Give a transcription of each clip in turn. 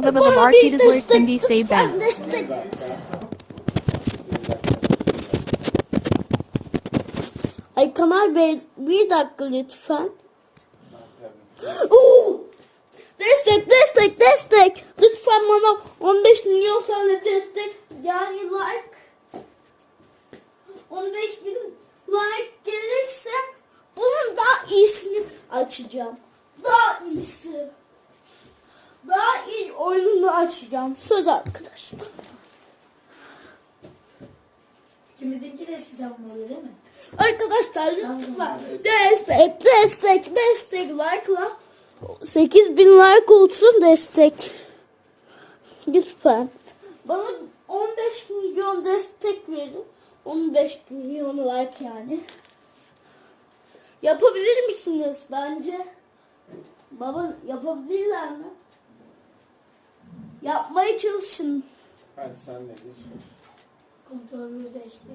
The, the barcade is where Cindy saved Ben. Destek. Ay Kamal Bey bir dakika lütfen. Oo! Destek destek destek. Lütfen bana 15 milyon tane destek. Yani like. 15 bin like gelirse bunun daha iyisini açacağım. Daha iyisi. Oyununu açacağım. Söz arkadaşlar. İkimizinki de eskiden oluyor değil mi? Arkadaşlar lütfen destek destek destek like'la 8000 like olsun destek. Lütfen. Bana 15 milyon destek verin. 15 milyon like yani. Yapabilir misiniz bence? Baba yapabilirler mi? Yapmaya çalışın. Hadi sen de geç. Kontrolü de işte.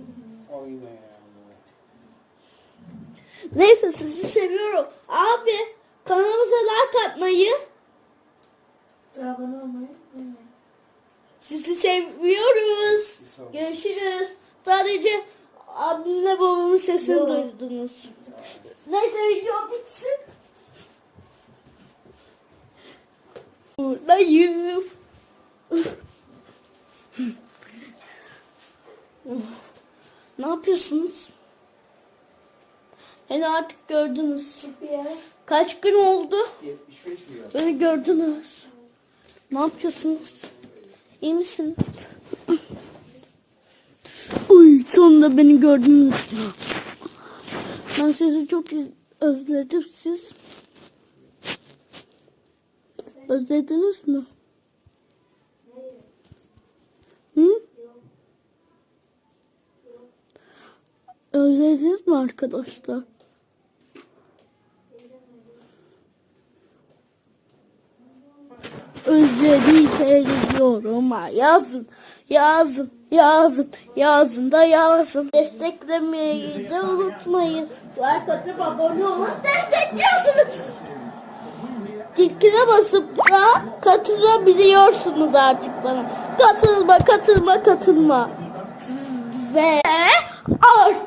Oyna ya. Neyse sizi seviyorum. Abi kanalımıza like atmayı. Abone olmayı unutmayın. Sizi seviyoruz. Görüşürüz. Sadece abimle babamın sesini Yo. duydunuz. Neyse video bitsin. Ne yapıyorsunuz? Hani artık gördünüz. Kaç gün oldu? 75 milyon. Beni gördünüz. Ne yapıyorsunuz? İyi misin? Uy sonunda beni gördünüz. Ben sizi çok özledim siz. Özlediniz mi? Özlediniz mi arkadaşlar? Özlediyseniz yoruma yazın. Yazın, yazın, yazın da yazın. Desteklemeyi de unutmayın. Like atıp abone olun. Destekliyorsunuz. Tilkine basıp da katılabiliyorsunuz artık bana. Katılma, katılma, katılma. Ve artık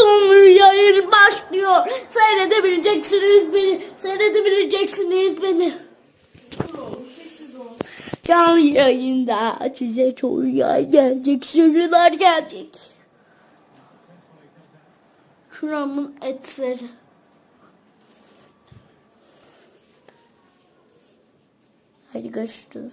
canlı yayın başlıyor. Seyredebileceksiniz beni. Seyredebileceksiniz beni. Canlı yayında açacak oyunlar gelecek, sürüler gelecek. Şuramın etleri. Hadi görüşürüz.